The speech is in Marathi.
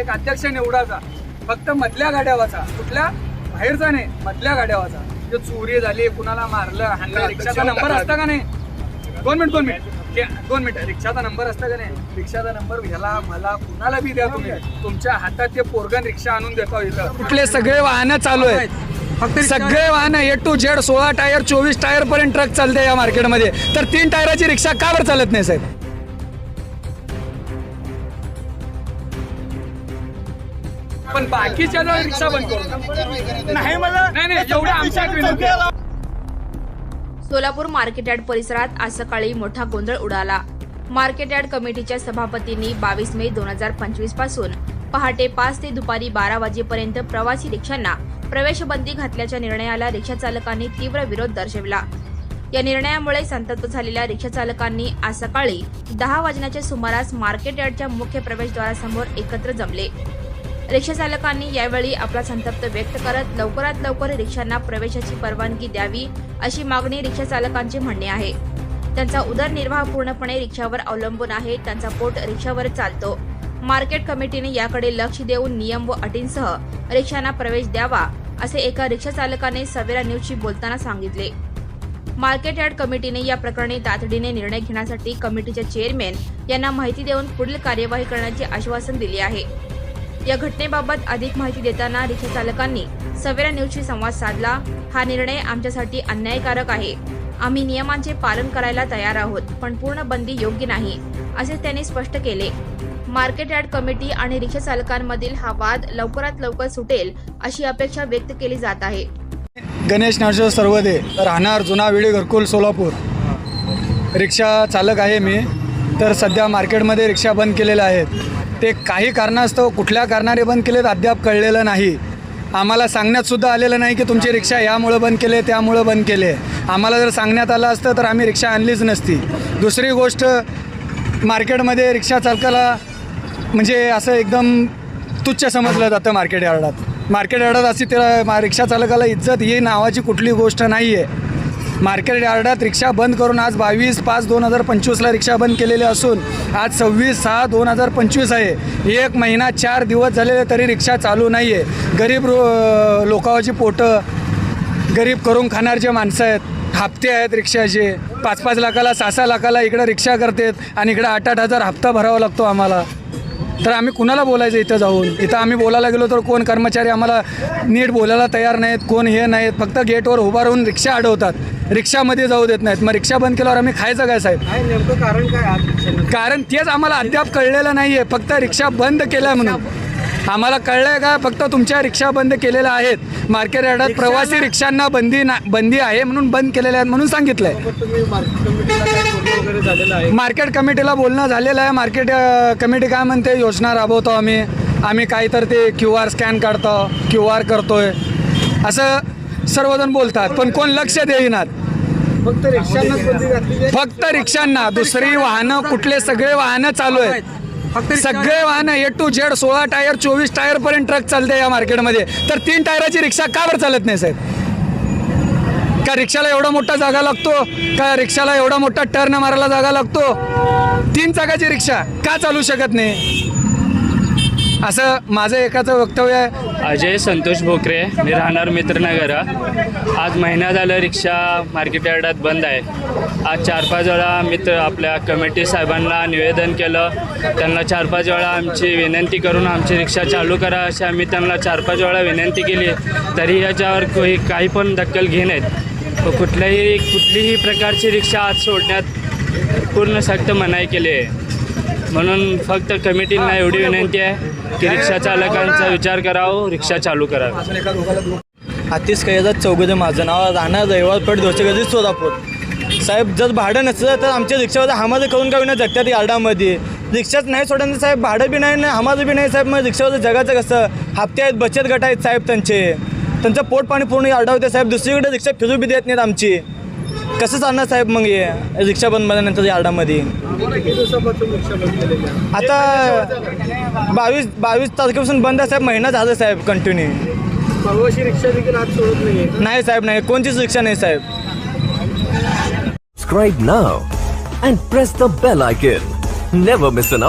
एक अध्यक्ष निवडायचा. फक्त मधल्या गाड्यावाचा कुठल्या? बाहेरचा नाही मधल्या गाड्यावाचा जे चोरी झाली कुणाला मारलं हाणलं रिक्षाचा नंबर असता का नाही? दोन मिनिट दोन मिनिट. दोन मिनिट. रिक्षाचा नंबर असता का नाही? रिक्षाचा नंबर ह्याला मला कुणाला बी द्या तुम्ही. तुमच्या हातात ते पोरगन रिक्षा आणून देतो इथं. कुठले सगळे वाहनं चालू आहेत. फक्त सगळे वाहनं ए टू झेड सोळा टायर चोवीस टायर पर्यंत ट्रक चालते या मार्केटमध्ये तर तीन टायराची रिक्षा का बरं चालत नाही साहेब? पण बाकीच्या रिक्षा बंद करू नाही मला नाही नाही एवढं आमच्या. सोलापूर मार्केट यार्ड परिसरात आज सकाळी मोठा गोंधळ उडाला. मार्केट यार्ड कमिटीच्या सभापतींनी बावीस मे दोन हजार पंचवीसपासून पहाटे पाच ते दुपारी बारा वाजेपर्यंत प्रवासी रिक्षांना प्रवेशबंदी घातल्याच्या निर्णयाला रिक्षा चालकांनी तीव्र विरोध दर्शविला. या निर्णयामुळे संतप्त झालेल्या रिक्षा चालकांनी आज सकाळी दहा वाजण्याच्या सुमारास मार्केट यार्डच्या मुख्य प्रवेशद्वारासमोर एकत्र जमले. रिक्षा चालकांनी यावेळी आपला संतप्त व्यक्त करत लवकरात लवकर रिक्षांना प्रवेशाची परवानगी द्यावी अशी मागणी रिक्षा चालकांचे म्हणणे आहे. त्यांचा उदरनिर्वाह पूर्णपणे रिक्षावर अवलंबून आहे त्यांचा पोट रिक्षावर चालतो. मार्केट कमिटीने याकडे लक्ष देऊन नियम व अटींसह रिक्षांना प्रवेश द्यावा असे एका रिक्षा चालकाने सवेरा न्यूजशी बोलताना सांगितले. मार्केट यार्ड कमिटीने या प्रकरणी तातडीने निर्णय घेण्यासाठी कमिटीच्या चेअरमॅन यांना माहिती देऊन पुढील कार्यवाही करण्याचे आश्वासन दिले आहे. या घटनेबाबत अधिक माहिती देताना रिक्षा चालकांनी सवेरा न्यूजशी संवाद साधला. हा निर्णय आमच्यासाठी अन्यायकारक आहे. आम्ही नियमांचे पालन करायला तयार आहोत पण पूर्ण बंदी योग्य नाही असे त्यांनी स्पष्ट केले. मार्केट यार्ड कमिटी आणि रिक्षा चालकांमधील हा वाद लवकरात लवकर सुटेल अशी अपेक्षा व्यक्त केली जात आहे. गणेश नाशो सर्वदे राहणार जुना वेळी घरकुल सोलापूर. रिक्षा चालक आहे मी तर सध्या मार्केटमध्ये रिक्षा बंद केलेल्या आहेत. ते काही कारणास्तव कुठल्या कारणाने बंद केलेत अद्याप कळलेलं नाही. आम्हाला सांगण्यातसुद्धा आलेलं नाही की तुमची रिक्षा यामुळं बंद केले त्यामुळं बंद केले आम्हाला जर सांगण्यात आलं असतं तर आम्ही रिक्षा आणलीच नसती. दुसरी गोष्ट मार्केटमध्ये रिक्षा चालकाला म्हणजे असं एकदम तुच्छ समजलं जातं मार्केट यार्डात. मार्केट यार्डात अशी त्याला रिक्षा चालकाला इज्जत ही नावाची कुठली गोष्ट नाही आहे मार्केट यार्डात रिक्षा बंद करून आज बावीस पाच दोन हजार पंचवीसला रिक्षा बंद केलेली असून आज सव्वीस सहा दोन हजार पंचवीस आहे. एक महिना चार दिवस झालेले तरी रिक्षा चालू नाही आहे गरीब रो लोकांची पोटं गरीब करून खाणारचे माणसं आहेत हप्ते आहेत रिक्षाचे. पाच पाच लाखाला सहा सहा लाखाला इकडं रिक्षा करतात आणि इकडं आठ आठ हजार हप्ता भरावा लागतो आम्हाला. तर आम्ही कुणाला बोलायचं इथं जाऊन? इथं आम्ही बोलायला गेलो तर कोण कर्मचारी आम्हाला नीट बोलायला तयार नाहीत कोण हे नाहीत फक्त गेटवर उभा राहून रिक्षा अडवतात. रिक्षामध्ये जाऊ देत नाहीत. मग रिक्षा बंद केल्यावर आम्ही खायचं काय साहेब? काय नेमकं कारण काय आज कारण तेच आम्हाला अद्याप कळलेलं नाही आहे फक्त रिक्षा बंद केल्या म्हणून. आम्हाला कळलंय का? फक्त तुमच्या रिक्षा बंद केलेल्या आहेत. मार्केट यार्डात प्रवासी रिक्षांना बंदी ना बंदी आहे म्हणून बंद केलेल्या आहेत म्हणून सांगितलंय. पण तुम्ही मार्केट कमिटीला काय बोलणं वगैरे झालेलं आहे? मार्केट कमिटीला बोलणं झालेलं आहे. मार्केट अ, कमिटी काय म्हणते? योजना राबवतो आम्ही. आम्ही काही तर ते क्यू आर स्कॅन काढतो क्यू आर करतोय. असं सर्वजण बोलतात पण कोण लक्ष देईनात? फक्त रिक्षांनाच बंदी घातली आहे. फक्त रिक्षांना. दुसरी वाहनं कुठले सगळे वाहनं चालू आहेत. सगळे वाहनं ए टू झेड सोळा टायर चोवीस टायर पर्यंत ट्रक चालते या मार्केटमध्ये. तर तीन टायराची रिक्षा का बरं चालत नाही साहेब? का रिक्षाला एवढा मोठा जागा लागतो? का रिक्षाला एवढा मोठा टर्न मारायला जागा लागतो? तीन चाकाची रिक्षा का चालू शकत नाही? असं माझं एकाचं वक्तव्य आहे. अजय संतोष भोकरे मी राहणार मित्रनगर. आज महिना झालं रिक्षा मार्केट यार्डात बंद आहे. आज चार पाच वेळा मित्र आपल्या कमिटी साहेबांना निवेदन केलं. त्यांना चार पाच वेळा आमची विनंती करून आमची रिक्षा चालू करा अशी आम्ही त्यांना चार पाच वेळा विनंती केली. तरी याच्यावर काही काही पण दखल नाहीत. व कुठल्याही कुठलीही प्रकारची रिक्षा आज सोडण्यात पूर्ण सक्त मनाई केली आहे. म्हणून फक्त कमिटींना एवढी विनंती आहे. की रिक्षा चालकांचा विचार करावा रिक्षा चालू करावी. आतिश कैदात चौघे माझं नाव राहणार रविवार पेठ दोषगजी सोलापूर. साहेब जर भाडं नसलं तर आमच्या रिक्षावर हमालं करून का विना जगतात यार्डामध्ये? रिक्षाच नाही सोडायचं साहेब भाडं बी नाही ना हमालं बी नाही साहेब. मग रिक्षावर जगाचं कसं? हप्ते आहेत बचत गट आहेत साहेब त्यांचे. त्यांचं पोट पाणी पूर्ण होते साहेब. दुसरीकडे रिक्षा फिरू बी देत नाहीत आमची. कसं चालणार साहेब मग हे रिक्षा बंद झाल्यानंतर यार्डामध्ये किती दिवसापासून रिक्षा बंद केलेली आहे? आता बावीस बावीस तारखेपासून बंद आहे साहेब महिना झाला साहेब कंटिन्यू परवाशी रिक्षा देखील आज सोडत नाही नाही साहेब नाही. कोणतीच रिक्षा नाही साहेब. Subscribe now and press the bell icon. Never miss an update.